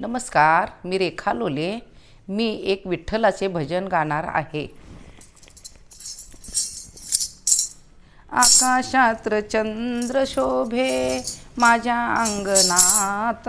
नमस्कार मी रेखा लोले. मी एक विठ्ठलाचे भजन गाणार आहे. आकाशात चंद्र शोभे माझ्या अंगणात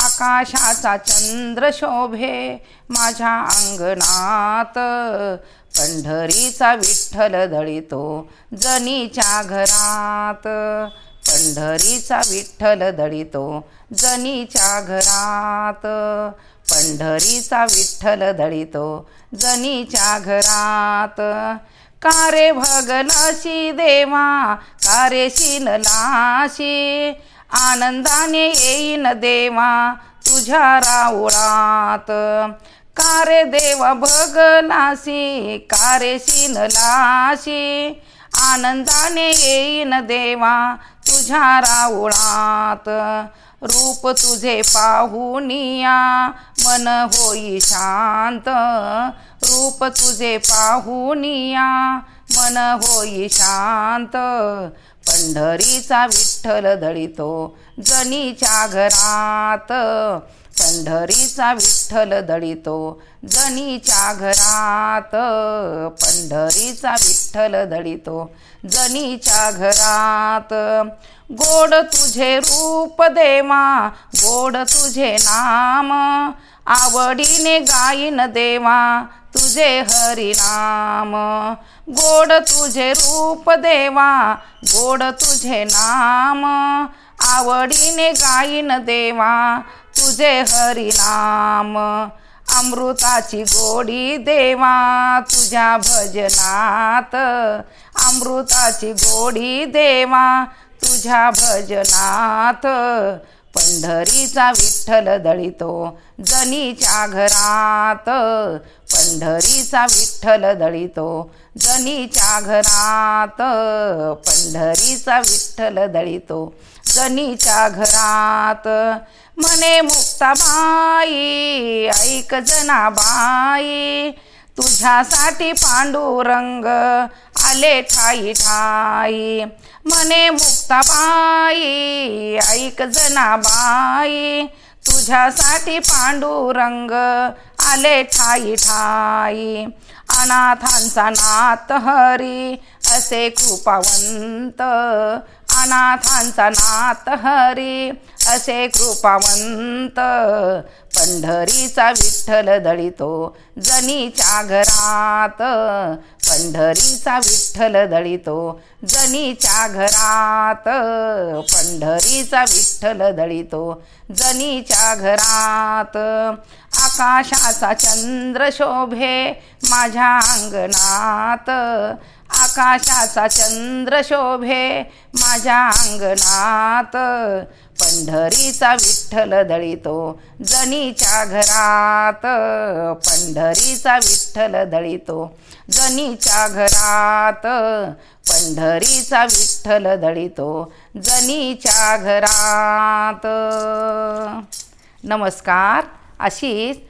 आकाशाचा चंद्र शोभे माझ्या अंगणात. पंढरीचा विठ्ठल दळितो जनीच्या घरात. पंढरीचा विठ्ठल दळितो जनीच्या घरात. पंढरीचा विठ्ठल दळितो जनीच्या घरात. कारे भगनाशी देवा कारे शिनलाशी? आनंदाने येईन देवा तुझ्या राऊळात कारे देवा भगलाशी कारे शिनलाशी आनंदाने येईन देवा तुझ्या राऊळात रूप तुझे पाहुनिया मन होई शांत. रूप तुझे पाहुनिया मन होई शांत. पंढरीचा विठ्ठल दळितो जनीच्या घरात. पंढरीचा विठ्ठल दळितो जनीच्या घरात. पंढरीचा विठ्ठल दळितो जनीच्या घरात. गोड तुझे रूप देवा गोड तुझे नाम. आवडीने गाईन देवा तुझे हरिनाम. गोड तुझे रूप देवा गोड तुझे नाम. आवडीने गाईन देवा तुझे हरिनाम. अमृताची गोडी देवा तुझ्या भजनात. अमृताची गोडी देवा तुझ्या भजनात. पंढरीचा विठ्ठल दळितो जनीच्या घरात. पंढरीचा विठ्ठल दळितो जनीच्या घरात. पंढरीचा विठ्ठल दळितो जनीच्या घरात. म्हणे मुक्ताबाई ऐक जनाबाई तुझ्यासाठी पांडुरंग आले ठाई ठाई मने मुक्ताबाई ऐक जनाबाई तुझ्यासाठी पांडुरंग आले ठाई ठाई अनाथांचा नाथ हरी असे कृपावंत अनाथांचा नाथ हरी. असे कृपावंत पंढरीचा विठ्ठल दळितो जनीच्या घरात. पंढरीचा विठ्ठल दळितो जनीच्या घरात. पंढरीचा विठ्ठल दळितो जनीच्या घरात. आकाशाचा चंद्र शोभे माझ्या अंगणात. आकाशाचा चंद्र शोभे माझ्या अंगणात. पंढरीचा विठ्ठल दळितो जनीच्या घरात. पंढरीचा विठ्ठल दळितो जनीच्या घरात. पंढरीचा विठ्ठल दळितो जनीच्या घरात. नमस्कार. अशीच